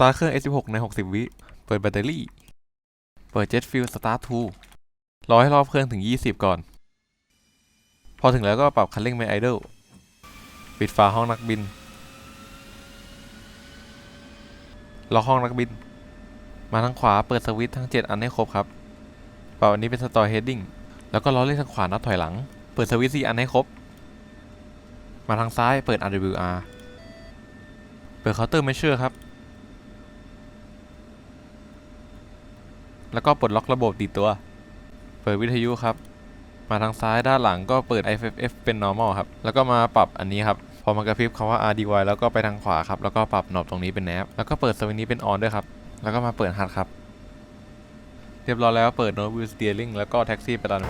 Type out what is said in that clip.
ตาร์เครื่อง S16 ใน 60 วิ เปิดแบตเตอรี่ เปิด Jet Fuel Start to รอให้รอบเครื่องถึง 20 ก่อน พอถึงแล้วก็ปรับคันเร่งไม่ไอด l ปิดฝาห้องนักบิน ล็อกห้องนักบิน มาทางขวาเปิดสวิตช์ทั้ง 7 อันให้ครบครับปรับอันนี้เป็นสตอร์เฮดดิ้ง แล้วก็ล้อเล่นทางขวานับถอยหลัง เปิดสวิตช์4อันให้ครบ มาทางซ้ายเปิด RWR เปิดเคาน์เตอร์เมเชอร์ครับ แล้วก็ปลดล็อกระบบติดตัว เปิดวิทยุครับ มาทางซ้ายด้านหลังก็เปิด IFF เป็น normal ครับ แล้วก็มาปรับอันนี้ครับ พอมันกระพริบคำว่า RDY แล้วก็ไปทางขวาครับ แล้วก็ปรับหนอบตรงนี้เป็นแนบแล้วก็เปิดสวิตช์นี้เป็น on ด้วยครับ แล้วก็มาเปิด HUD ครับ เรียบร้อยแล้วเปิด no view steering แล้วก็แท็กซี่ไปตาม